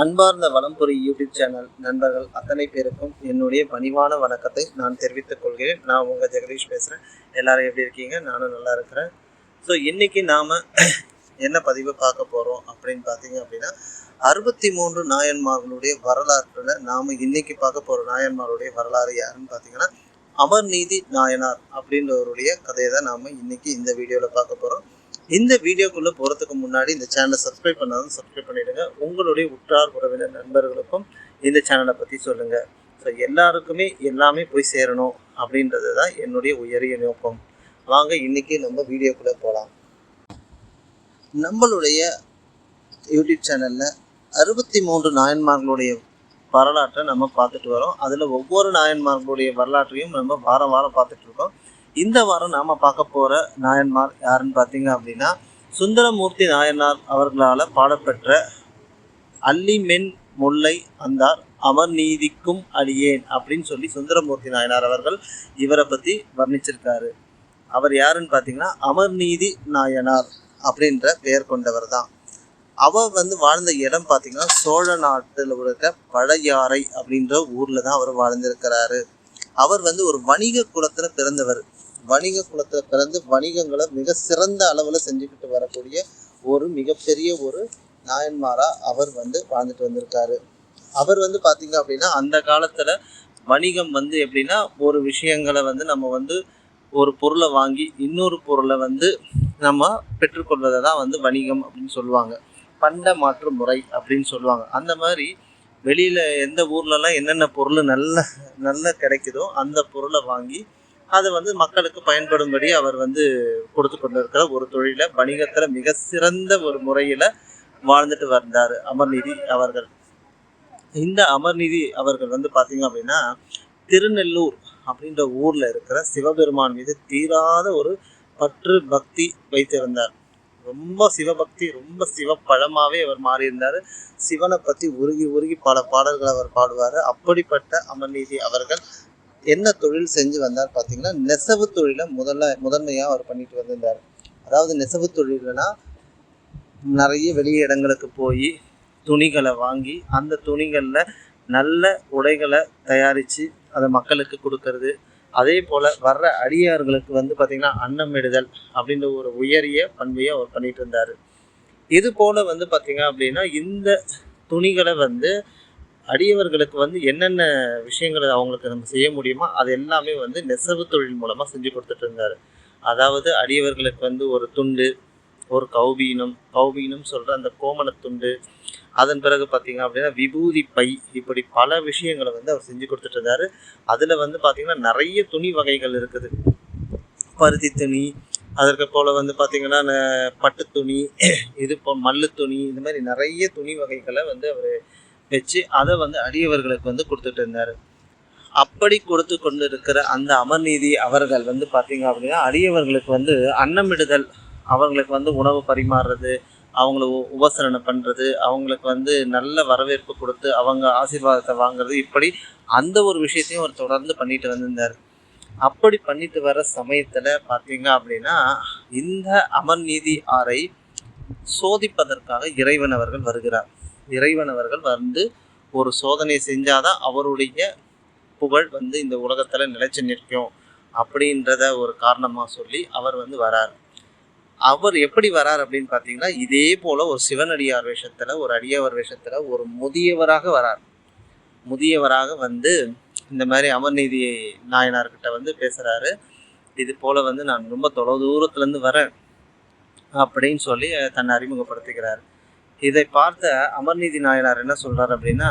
அன்பார்ந்த Valampuri YouTube channel நண்பர்கள் அத்தனை பேருக்கும் என்னுடைய பணிவான வணக்கத்தை நான் தெரிவித்துக் கொள்கிறேன். நான் உங்கள் ஜெகதீஷ் பேசுகிறேன் எல்லாரும் எப்படி இருக்கீங்க? நானும் நல்லா இருக்கிறேன். ஸோ இன்றைக்கி நாம் என்ன பதிவு பார்க்க போகிறோம் அப்படின்னு பார்த்தீங்க அப்படின்னா அறுபத்தி மூன்று நாயன்மார்களுடைய வரலாற்றில் நாம் இன்னைக்கு பார்க்க போகிற நாயன்மாருடைய வரலாறு யாருன்னு பார்த்தீங்கன்னா அமர்நீதி நாயனார் அப்படின்றவருடைய கதையை தான் நாம் இன்னைக்கு இந்த வீடியோவில் பார்க்க போகிறோம் இந்த வீடியோக்குள்ளே போகிறதுக்கு முன்னாடி இந்த சேனலை சப்ஸ்கிரைப் பண்ணாலும் சப்ஸ்கிரைப் பண்ணிடுங்க. உங்களுடைய உற்றார் உறவினர் நண்பர்களுக்கும் இந்த சேனலை பற்றி சொல்லுங்கள் ஸோ எல்லாருக்குமே எல்லாமே போய் சேரணும் அப்படின்றது தான் என்னுடைய உயரிய நோக்கம். வாங்க இன்னைக்கு நம்ம வீடியோக்குள்ளே போகலாம் நம்மளுடைய யூடியூப் சேனலில் அறுபத்தி மூன்று நாயன்மார்களுடைய வரலாற்றை நம்ம பார்த்துட்டு வரோம். அதில் ஒவ்வொரு நாயன்மார்களுடைய வரலாற்றையும் நம்ம வாரம் வாரம் பார்த்துட்ருக்கோம் இந்த வாரம் நாம் பார்க்க போகிற நாயன்மார் யாருன்னு பார்த்தீங்க அப்படின்னா சுந்தரமூர்த்தி நாயனார் அவர்களால் பாடப்பெற்ற அல்லிமென் முல்லை அந்தார் அமர்நீதிக்கும் அடியேன் அப்படின்னு சொல்லி சுந்தரமூர்த்தி நாயனார் அவர்கள் இவரை பற்றி வர்ணிச்சிருக்காரு. அவர் யாருன்னு பார்த்தீங்கன்னா அமர்நீதி நாயனார் அப்படின்ற பெயர் கொண்டவர் தான். அவர் வந்து வாழ்ந்த இடம் பார்த்தீங்கன்னா சோழ நாட்டில் இருக்க பழையாறை அப்படின்ற ஊரில் தான் அவர் வாழ்ந்திருக்கிறாரு. அவர் வந்து ஒரு வணிக குலத்தில் பிறந்தவர். வணிக குலத்தில் பிறந்து வணிகங்களை மிக சிறந்த அளவில் செஞ்சுக்கிட்டு வரக்கூடிய ஒரு மிகப்பெரிய ஒரு நாயன்மாரா அவர் வந்து வாழ்ந்துட்டு வந்திருக்காரு. அவர் வந்து பார்த்திங்க அப்படின்னா அந்த காலத்தில் வணிகம் வந்து எப்படின்னா ஒரு விஷயங்களை வந்து நம்ம வந்து ஒரு பொருளை வாங்கி இன்னொரு பொருளை வந்து நம்ம பெற்றுக்கொள்வதை தான் வந்து வணிகம் அப்படின்னு சொல்லுவாங்க. பண்ட மாற்று முறை அப்படின்னு சொல்லுவாங்க. அந்த மாதிரி வெளியில் எந்த ஊர்லலாம் என்னென்ன பொருள் நல்ல நல்ல கிடைக்குதோ அந்த பொருளை வாங்கி அது வந்து மக்களுக்கு பயன்படும்படி அவர் வந்து கொடுத்து கொண்டிருக்கிற ஒரு தொழிலை வணிகத்துல மிக சிறந்த ஒரு முறையில வாழ்ந்துட்டு வந்தார் அமர்நீதி அவர்கள். இந்த அமர்நீதி அவர்கள் வந்து பார்த்தீங்க அப்படின்னா திருநெல்லூர் அப்படின்ற ஊர்ல இருக்கிற சிவபெருமான் மீது தீராத ஒரு பற்று பக்தி வைத்திருந்தார். ரொம்ப சிவபக்தி ரொம்ப சிவப்பழமாவே அவர் மாறியிருந்தார். சிவனை பற்றி உருகி உருகி பல பாடல்கள் அவர் பாடுவார். அப்படிப்பட்ட அமர்நீதி அவர்கள் என்ன தொழில் செஞ்சு வந்தார் பார்த்தீங்கன்னா நெசவு தொழிலை முதல்ல முதன்மையாக அவர் பண்ணிட்டு வந்திருந்தார். அதாவது நெசவு தொழில்னா நிறைய வெளி இடங்களுக்கு போய் துணிகளை வாங்கி அந்த துணிகளில் நல்ல உடைகளை தயாரித்து அதை மக்களுக்கு கொடுக்கறது. அதே போல் வர்ற அடியார்களுக்கு வந்து பார்த்திங்கன்னா அன்னமிடுதல் அப்படின்ற ஒரு உயரிய பண்பையை அவர் பண்ணிட்டு இருந்தார். இது போல் வந்து பார்த்திங்க அப்படின்னா இந்த துணிகளை வந்து அடியவர்களுக்கு வந்து என்னென்ன விஷயங்களை அவங்களுக்கு நம்ம செய்ய முடியுமோ அது எல்லாமே வந்து நெசவு தொழில் மூலமாக செஞ்சு கொடுத்துட்டு இருந்தார். அதாவது அடியவர்களுக்கு வந்து ஒரு துண்டு ஒரு கௌபீனம் கௌபீனம் சொல்கிற அந்த கோமண துண்டு அதன் பிறகு பார்த்திங்க அப்படின்னா விபூதி பை இப்படி பல விஷயங்களை வந்து அவர் செஞ்சு கொடுத்துட்டு இருந்தார். அதில் வந்து பார்த்திங்கன்னா நிறைய துணி வகைகள் இருக்குது. பருத்தி துணி அதற்கு போல் வந்து பார்த்திங்கன்னா பட்டு துணி இது போ மல்லு துணி இந்த மாதிரி நிறைய துணி வகைகளை வந்து அவர் வச்சு அதை வந்து அடியவர்களுக்கு வந்து கொடுத்துட்டு இருந்தார். அப்படி கொடுத்து கொண்டு இருக்கிற அந்த அமர்நீதி அவர்கள் வந்து பார்த்தீங்க அப்படின்னா அடியவர்களுக்கு வந்து அன்னமிடுதல் அவங்களுக்கு வந்து உணவு பரிமாறுறது அவங்கள உ- உபசரணை பண்ணுறது அவங்களுக்கு வந்து நல்ல வரவேற்பு கொடுத்து அவங்க ஆசீர்வாதத்தை வாங்குறது இப்படி அந்த ஒரு விஷயத்தையும் அவர் தொடர்ந்து பண்ணிட்டு வந்திருந்தார். அப்படி பண்ணிட்டு வர சமயத்தில் பார்த்தீங்க அப்படின்னா இந்த அமர்நீதி ஆரை சோதிப்பதற்காக இறைவன் அவர்கள் வருகிறார். இறைவன் அவர்கள் வந்து ஒரு சோதனை செஞ்சாதான் அவருடைய புகழ் வந்து இந்த உலகத்தில் நிலைச்சு நிற்கும் அப்படின்றத ஒரு காரணமாக சொல்லி அவர் வந்து வரார். அவர் எப்படி வரார் அப்படின்னு பார்த்தீங்கன்னா இதே போல் ஒரு சிவனடியார் வேஷத்தில் ஒரு அடியவர் வேஷத்தில் ஒரு முதியவராக வரார். முதியவராக வந்து இந்த மாதிரி அமர்நீதி நாயனார்கிட்ட வந்து பேசுகிறாரு இது போல் வந்து நான் ரொம்ப தொலை தூரத்துலேருந்து வரேன் அப்படின்னு சொல்லி தன்னை அறிமுகப்படுத்துகிறார் இதை பார்த்த அமர்நீதி நாயனார் என்ன சொல்கிறார் அப்படின்னா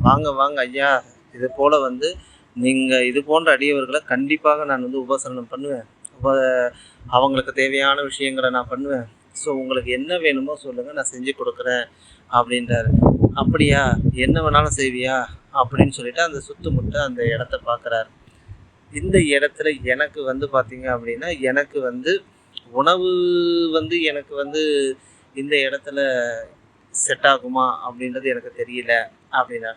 வாங்க வாங்க ஐயா இது போல் வந்து நீங்கள் இது போன்ற அடியவர்களை கண்டிப்பாக நான் வந்து உபசரணம் பண்ணுவேன். உப அவங்களுக்கு தேவையான விஷயங்களை நான் பண்ணுவேன். ஸோ உங்களுக்கு என்ன வேணுமோ சொல்லுங்கள் நான் செஞ்சு கொடுக்குறேன் அப்படின்றாரு. அப்படியா? என்ன வேணாலும் செய்வியா? அப்படின்னு சொல்லிட்டு அந்த சுத்துமுட்ட அந்த இடத்த பார்க்குறாரு. இந்த இடத்துல எனக்கு வந்து பார்த்திங்க அப்படின்னா எனக்கு வந்து உணவு வந்து எனக்கு வந்து இந்த இடத்துல செட் ஆகுமா அப்படின்றது எனக்கு தெரியல அப்படின்னா.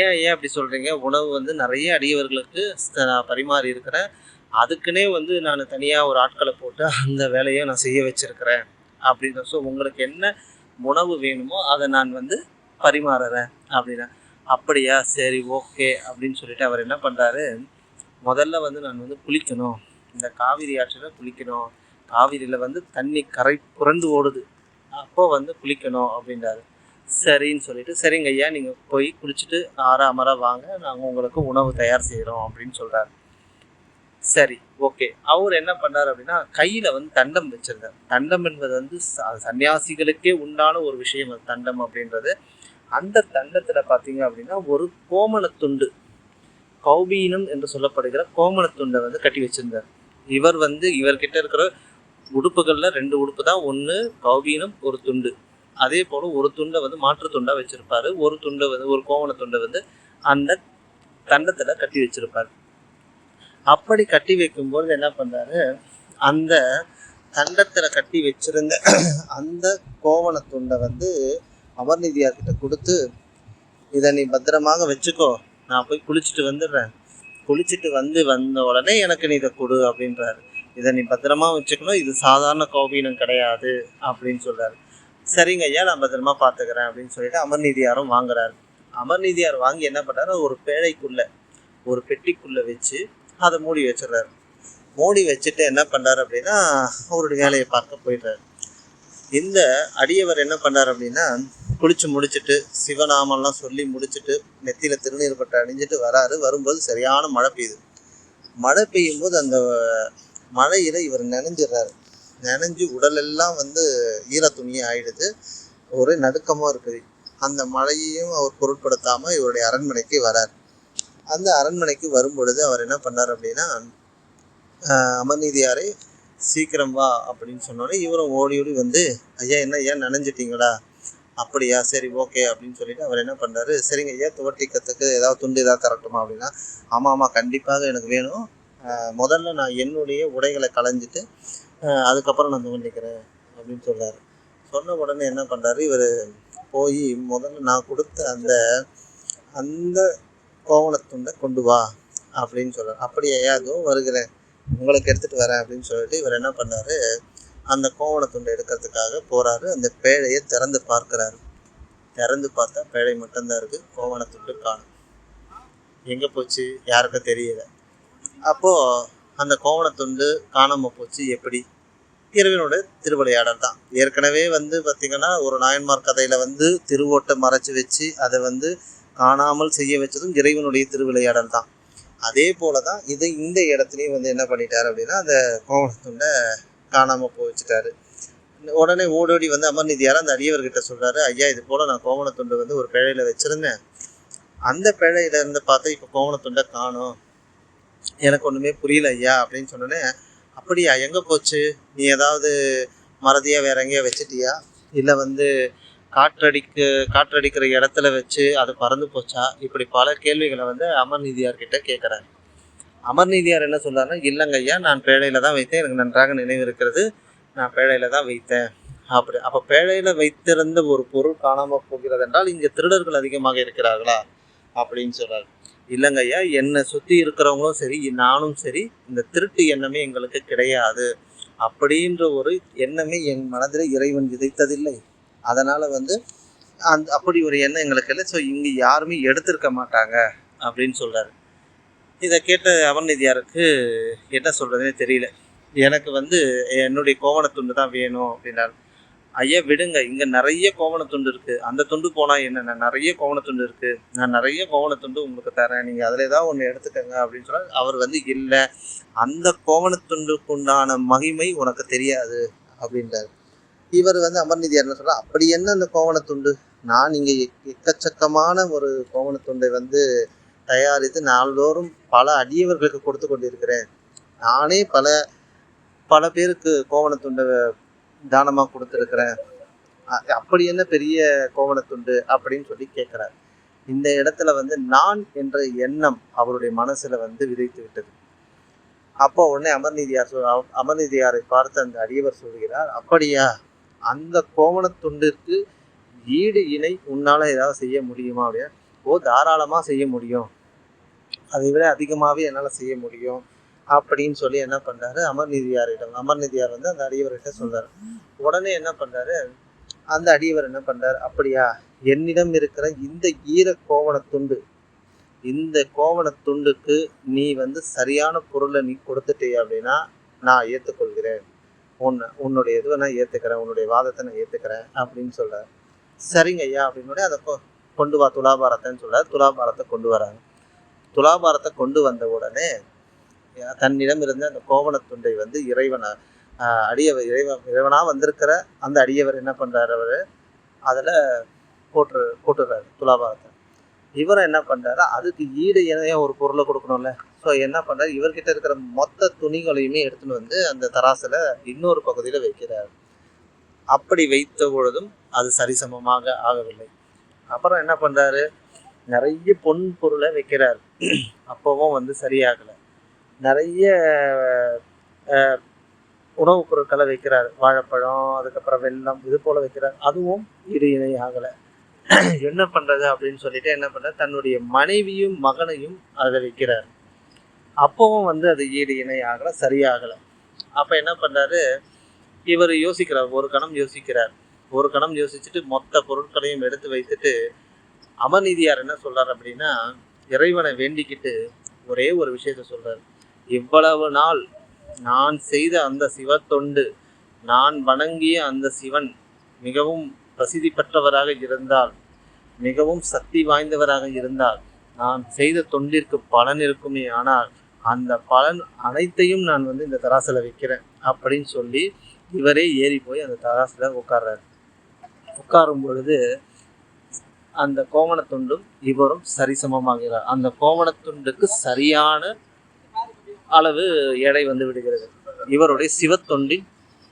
ஏன் ஏன் அப்படி சொல்கிறீங்க உணவு வந்து நிறைய அடியவர்களுக்கு நான் பரிமாறி இருக்கிறேன் அதுக்குன்னே வந்து நான் தனியாக ஒரு ஆட்களை போட்டு அந்த வேலையை நான் செய்ய வச்சுருக்கிறேன் அப்படின்னு ஸோ உங்களுக்கு என்ன உணவு வேணுமோ அதை நான் வந்து பரிமாறுறேன் அப்படின்னா. அப்படியா? சரி ஓகே அப்படின்னு சொல்லிட்டு அவர் என்ன பண்ணுறாரு முதல்ல வந்து நான் வந்து குளிக்கணும். இந்த காவிரி ஆற்றில் குளிக்கணும். காவிரியில் வந்து தண்ணி கரை புரண்டு ஓடுது. அப்போ வந்து குளிக்கணும் அப்படின்றாரு. சரின்னு சொல்லிட்டு சரிங்க ஐயா நீங்கள் போய் குளிச்சுட்டு ஆறாமரா வாங்க நாங்கள் உங்களுக்கு உணவு தயார் செய்கிறோம் அப்படின்னு சொல்கிறாரு சரி ஓகே. அவர் என்ன பண்ணார் அப்படின்னா கையில் வந்து தண்டம் வச்சிருந்தார். தண்டம் என்பது வந்து ச- சன்னியாசிகளுக்கே உண்டான ஒரு விஷயம் அது தண்டம் அப்படின்றது. அந்த தண்டத்தில் பார்த்தீங்க அப்படின்னா ஒரு கோமலத்துண்டு கௌபீனம் என்று சொல்லப்படுகிற கோமலத்துண்டை வந்து கட்டி வச்சிருந்தார். இவர் வந்து இவர்கிட்ட இருக்கிற உடுப்புகளில் ரெண்டு உடுப்பு தான். ஒன்று கௌபீனம் ஒரு துண்டு. அதே போல் ஒரு துண்டை வந்து மாற்று துண்டாக வச்சுருப்பார். ஒரு துண்டை வந்து ஒரு கோவண துண்டை வந்து அந்த தண்டத்தில் கட்டி வச்சுருப்பார். அப்படி கட்டி வைக்கும்போது என்ன பண்றாரு? அந்த தண்டத்தில் கட்டி வச்சிருந்த அந்த கோவண துண்டை வந்து அமர்நிதியார்கிட்ட கொடுத்து இதை நீ பத்திரமாக வச்சுக்கோ. நான் போய் குளிச்சுட்டு வந்துடுறேன். குளிச்சுட்டு வந்து வந்த உடனே எனக்கு நீ இதை கொடு அப்படின்றாரு. இதை நீ பத்திரமா வச்சுக்கணும். இது சாதாரண கோபீனம் கிடையாது அப்படின்னு சொல்றாரு. சரிங்க ஐயா நான் பத்திரமா பார்த்துக்கிறேன் அப்படின்னு சொல்லிட்டு அமர்நீதியாரும் வாங்குறாரு. அமர்நீதியார் வாங்கி என்ன பண்றாரு? ஒரு பேழைக்குள்ள ஒரு பெட்டிக்குள்ள வச்சு அதை மூடி வச்சிடுறாரு. மூடி வச்சுட்டு என்ன பண்றாரு அப்படின்னா அவருடைய வேலையை பார்க்க போயிடுறாரு. இந்த அடியவர் என்ன பண்ணார் அப்படின்னா குளிச்சு முடிச்சுட்டு சிவநாமம்லாம் சொல்லி முடிச்சுட்டு நெத்தியில் திருநீர் பட்டு அணிஞ்சிட்டு வராரு. வரும்போது சரியான மழை பெய்யுது. மழை பெய்யும் போது அந்த மழையில் இவர் நினைஞ்சிடுறாரு. நினைஞ்சு உடலெல்லாம் வந்து ஈரத்துணியாக ஆயிடுது. ஒரு நடுக்கமா இருக்குது. அந்த மழையையும் அவர் பொருட்படுத்தாமல் இவருடைய அரண்மனைக்கு வரார். அந்த அரண்மனைக்கு வரும்பொழுது அவர் என்ன பண்ணார் அப்படின்னா அமர்நீதியாரை சீக்கிரம் வா அப்படின்னு சொன்னோடனே இவரும் ஓடி ஓடி வந்து ஐயா என்ன ஐயா நினைஞ்சிட்டிங்களா? அப்படியா சரி ஓகே அப்படின்னு சொல்லிட்டு அவர் என்ன பண்ணுறாரு சரிங்க ஐயா துவட்டிக்கிறதுக்கு ஏதாவது துண்டு ஏதாவது தரட்டுமா? அப்படின்னா ஆமாம் ஆமாம் கண்டிப்பாக எனக்கு வேணும். முதல்ல நான் என்னுடைய உடைகளை களைஞ்சிட்டு அதுக்கப்புறம் நான் தோண்டிக்கிறேன் அப்படின்னு சொல்கிறார் சொன்ன உடனே என்ன பண்ணுறாரு இவர் போய் முதல்ல நான் கொடுத்த அந்த அந்த கோவணத்துண்டை கொண்டு வா அப்படின்னு சொல்கிறார் அப்படியே ஏதோ வருகிறேன். உங்களுக்கு எடுத்துகிட்டு வரேன் அப்படின்னு சொல்லிட்டு இவர் என்ன பண்ணாரு? அந்த கோவணத்துண்டை எடுக்கிறதுக்காக போகிறாரு அந்த பேழையை திறந்து பார்க்குறாரு. திறந்து பார்த்தா பேழை மட்டும்தான் இருக்குது கோவணத்துண்டு காணும். எங்கே போச்சு? யாருக்கும் தெரியலை. அப்போது அந்த கோவணத்துண்டு காணாமல் போச்சு. எப்படி? இறைவனோட திருவிளையாடல் தான். ஏற்கனவே வந்து பார்த்திங்கன்னா ஒரு நாயன்மார் கதையில் வந்து திருவோட்டை மறைச்சி வச்சு அதை வந்து காணாமல் செய்ய வச்சதும் இறைவனுடைய திருவிளையாடல் தான். அதே போல தான் இது இந்த இடத்துலையும் வந்து என்ன பண்ணிட்டார் அப்படின்னா அந்த கோவணத்துண்டை காணாமல் போச்சுட்டாரு உடனே ஓடோடி வந்து அமர்நிதியார் அந்த அடியவர்கிட்ட சொல்கிறாரு ஐயா இது போல் நான் கோவணத்துண்டு வந்து ஒரு பிழையில வச்சிருந்தேன். அந்த பிழையில இருந்து பார்த்தா இப்போ கோவணத்துண்டை காணோம். எனக்கு ஒன்றுமே புரியல ஐயா அப்படின்னு சொன்னோன்னே அப்படியா எங்கே போச்சு? நீ ஏதாவது மறதியாக வேற எங்கேயா வச்சிட்டியா? இல்லை வந்து காற்றடிக்க காற்றடிக்கிற இடத்துல வச்சு அது பறந்து போச்சா? இப்படி பல கேள்விகளை வந்து அமர்நீதியார் கிட்டே கேட்குறாரு அமர்நீதியார் என்ன சொல்றாருன்னா இல்லைங்க ஐயா நான் பேழையில் தான் வைத்தேன். எனக்கு நன்றாக நினைவு இருக்கிறது. நான் பேழையில் தான் வைத்தேன். அப்படி அப்போ பேழையில் வைத்திருந்த ஒரு பொருள் காணாமல் போகிறது என்றால் இங்கே திருடர்கள் அதிகமாக இருக்கிறார்களா? அப்படின்னு சொல்கிறார் இல்லைங்க ஐயா என்னை சுற்றி இருக்கிறவங்களும் சரி நானும் சரி இந்த திருட்டு எண்ணமே எங்களுக்கு கிடையாது. அப்படின்ற ஒரு எண்ணமே என் மனதில் இறைவன் விதைத்ததில்லை. அதனால் வந்து அந்த அப்படி ஒரு எண்ணம் எங்களுக்கு இல்லை. ஸோ இங்கே யாருமே எடுத்திருக்க மாட்டாங்க அப்படின்னு சொல்கிறாரு இதை கேட்ட அமர்நிதியாருக்கு என்ன சொல்கிறதுனே தெரியல. எனக்கு வந்து என்னுடைய கோவணத்துண்டு தான் வேணும் அப்படின்னாரு. ஐயா விடுங்க. இங்கே நிறைய கோவணத்துண்டு இருக்குது அந்த துண்டு போனால் என்ன நிறைய நிறைய கோவணத்துண்டு இருக்குது நான் நிறைய கோவணத்துண்டு உங்களுக்கு தரேன். நீங்கள் அதில் ஏதாவது ஒன்று எடுத்துக்கங்க அப்படின்னு சொன்னால் அவர் வந்து இல்லை அந்த கோவணத்துண்டுக்கு உண்டான மகிமை உனக்கு தெரியாது. அப்படின்றார். இவர் வந்து அமர்நிதி என்ன சொல்ல அப்படி என்ன அந்த கோவணத்துண்டு? நான் இங்கே எக்- எக்கச்சக்கமான ஒரு கோவணத்துண்டை வந்து தயாரித்து நாள்தோறும் பல அடியவர்களுக்கு கொடுத்து கொண்டிருக்கிறேன். நானே பல பல பேருக்கு கோவணத்துண்டை தானமாக கொடுத்துருக்குறேன். அப்படி என்ன பெரிய கோவணத்துண்டு அப்படின்னு சொல்லி கேட்குறாரு. இந்த இடத்துல வந்து நான் என்ற எண்ணம் அவருடைய மனசுல வந்து விதைத்து விட்டது. அப்போ உடனே அமர்நீதியார் சொல் அமர்நீதியாரை பார்த்து அந்த அடியவர் சொல்கிறார் அப்படியா? அந்த கோவணத்துண்டிற்கு ஈடு இணை உன்னால் ஏதாவது செய்ய முடியுமா அப்படின்னா ஓ தாராளமாக செய்ய முடியும். அதை விட அதிகமாகவே என்னால் செய்ய முடியும். அப்படின்னு சொல்லி என்ன பண்ணுறாரு அமர்நீதியாரிடம் அமர்நீதியார் வந்து அந்த அடியவர்கிட்ட சொல்கிறார் உடனே என்ன பண்ணுறாரு அந்த அடியவர் என்ன பண்ணுறாரு அப்படியா? என்னிடம் இருக்கிற இந்த ஈர கோவண துண்டு இந்த கோவண துண்டுக்கு நீ வந்து சரியான பொருளை நீ கொடுத்துட்டே அப்படின்னா நான் ஏற்றுக்கொள்கிறேன் உன்னை உன்னுடைய இதுவை நான் ஏற்றுக்கிறேன் உன்னுடைய வாதத்தை நான் ஏற்றுக்கிறேன் அப்படின்னு சொல்கிறார் சரிங்க ஐயா அப்படின்னு அதை கொ- கொண்டு வா துலாபாரத்தைன்னு சொல்கிறார் துலாபாரத்தை கொண்டு வராங்க துலாபாரத்தை கொண்டு வந்த உடனே தன்னிடம் இருந்த அந்த கோவணத் துண்டை வந்து இறைவனை அடியவர் இறைவன் இறைவனாக வந்திருக்கிற அந்த அடியவர் என்ன பண்ணுறாரு அவர்? அதில் போட்டு போட்டுடுறாரு துலாபாரத்தை. இவர் என்ன பண்ணுறாரு அதுக்கு ஈடு இணைய ஒரு பொருளை கொடுக்கணும்ல. ஸோ என்ன பண்ணுறாரு இவர்கிட்ட இருக்கிற மொத்த துணிகளையுமே எடுத்துன்னு வந்து அந்த தராசில் இன்னொரு பகுதியில் வைக்கிறார். அப்படி வைத்த பொழுதும் அது சரிசமமாக ஆகவில்லை. அப்புறம் என்ன பண்ணுறாரு நிறைய பொன் பொருளை வைக்கிறார். அப்போவும் வந்து சரியாகலை. நிறைய உணவுப் பொருட்களை வைக்கிறார். வாழைப்பழம் அதுக்கப்புறம் வெள்ளம் இது போல் வைக்கிறார். அதுவும் ஈடு இணை ஆகலை என்ன பண்ணுறது அப்படின்னு சொல்லிட்டு என்ன பண்ணுறாரு தன்னுடைய மனைவியும் மகனையும் அதில் வைக்கிறார் அப்பவும் வந்து அது ஈடு இணை ஆகலை சரியாகலை. அப்போ என்ன பண்ணுறாரு இவர் யோசிக்கிறார். ஒரு கணம் யோசிக்கிறார். ஒரு கணம் யோசிச்சுட்டு மொத்த பொருட்களையும் எடுத்து வைத்துட்டு அமர்நீதியார் என்ன சொல்கிறார் அப்படின்னா இறைவனை வேண்டிக்கிட்டு ஒரே ஒரு விஷயத்த சொல்கிறார் இவ்வளவு நாள் நான் செய்த அந்த சிவத்தொண்டு நான் வணங்கிய அந்த சிவன் மிகவும் பிரசித்தி பெற்றவராக இருந்தால் மிகவும் சக்தி வாய்ந்தவராக இருந்தால் நான் செய்த தொண்டிற்கு பலன் இருக்குமே ஆனால் அந்த பலன் அனைத்தையும் நான் வந்து இந்த தராசில் வைக்கிறேன் அப்படின்னு சொல்லி இவரே ஏறி போய் அந்த தராசில் உட்கார்றாரு. உட்காரும் பொழுது அந்த கோமணத்துண்டும் இவரும் சரிசமமாகிறார். அந்த கோவணத்துண்டுக்கு சரியான அளவு எடை வந்து விடுகிறது. இவருடைய சிவத்தொண்டின்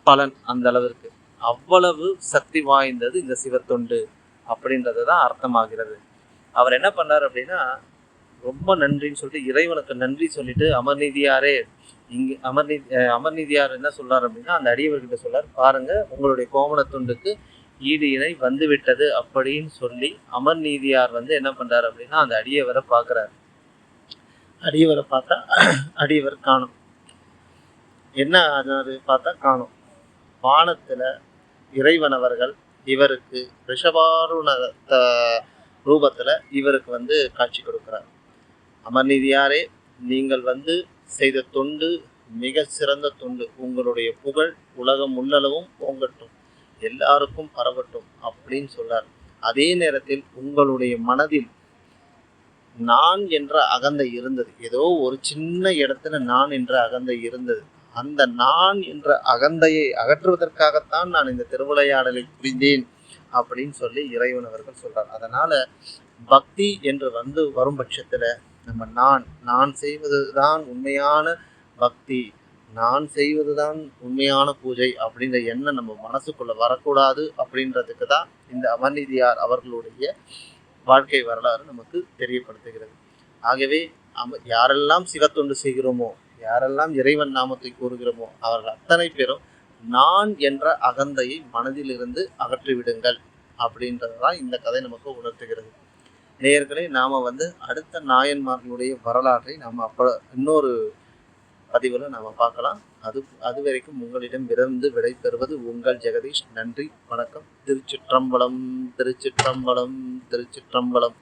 பலன் அந்த அளவிற்கு. அவ்வளவு சக்தி வாய்ந்தது இந்த சிவத்தொண்டு அப்படின்றது தான் அர்த்தமாகிறது. அவர் என்ன பண்ணார் அப்படின்னா ரொம்ப நன்றின்னு சொல்லிட்டு இறைவனுக்கு நன்றி சொல்லிட்டு அமர்நீதியாரே இங்கே அமர்நீதி அமர்நீதியார் என்ன சொல்றார் அப்படின்னா அந்த அடியவர்கிட்ட சொல்லார் பாருங்க உங்களுடைய கோமணத்துண்டுக்கு ஈடு இணை வந்து விட்டது அப்படின்னு சொல்லி அமர்நீதியார் வந்து என்ன பண்றாரு அப்படின்னா அந்த அடியவரை பார்க்குறாரு. அடியவரை பார்த்தா அடியவர் காணும். என்ன ஆனாரு பார்த்தா காணும். வானத்தில் இறைவனவர்கள் இவருக்கு ரிஷபாருண ரூபத்தில் இவருக்கு வந்து காட்சி கொடுக்கிறார். அமர்நீதியாரே நீங்கள் வந்து செய்த தொண்டு மிக சிறந்த தொண்டு. உங்களுடைய புகழ் உலகம் உள்ளளவும் பொங்கட்டும். எல்லாருக்கும் பரவட்டும் அப்படின்னு சொல்றார் அதே நேரத்தில் உங்களுடைய மனதில் நான் என்ற அகந்தை இருந்தது. ஏதோ ஒரு சின்ன இடத்துல நான் என்ற அகந்தை இருந்தது. அந்த நான் என்ற அகந்தையை அகற்றுவதற்காகத்தான் நான் இந்த திருவிளையாடலை புரிந்தேன் அப்படின்னு சொல்லி இறைவன் அவர்கள் சொல்றார். அதனால பக்தி என்று வந்து வரும் பட்சத்தில் நம்ம நான் நான் செய்வது தான் உண்மையான பக்தி நான் செய்வதுதான் உண்மையான பூஜை அப்படின்ற எண்ணம் நம்ம மனசுக்குள்ள வரக்கூடாது அப்படின்றதுக்கு தான் இந்த அமர்நீதியார் அவர்களுடைய வாழ்க்கை வரலாறு நமக்கு தெரியப்படுத்துகிறது. ஆகவே யாரெல்லாம் யாரெல்லாம் சிவத்தொண்டு செய்கிறோமோ யாரெல்லாம் இறைவன் நாமத்தை கூறுகிறோமோ அவர்கள் அத்தனை பேரும் நான் என்ற அகந்தையை மனதிலிருந்து அகற்றிவிடுங்கள் அப்படின்றது தான் இந்த கதை நமக்கு உணர்த்துகிறது. நேயர்களே நாம் வந்து அடுத்த நாயன்மார்களுடைய வரலாற்றை நாம் அப்ப இன்னொரு பதிவில் நாம் பார்க்கலாம். அது அது வரைக்கும் உங்களிடம் விரைந்து விடை பெறுவது உங்கள் ஜெகதீஷ். நன்றி வணக்கம். திருச்சிற்றம்பலம் திருச்சிற்றம்பலம் திருச்சிற்றம்பலம்.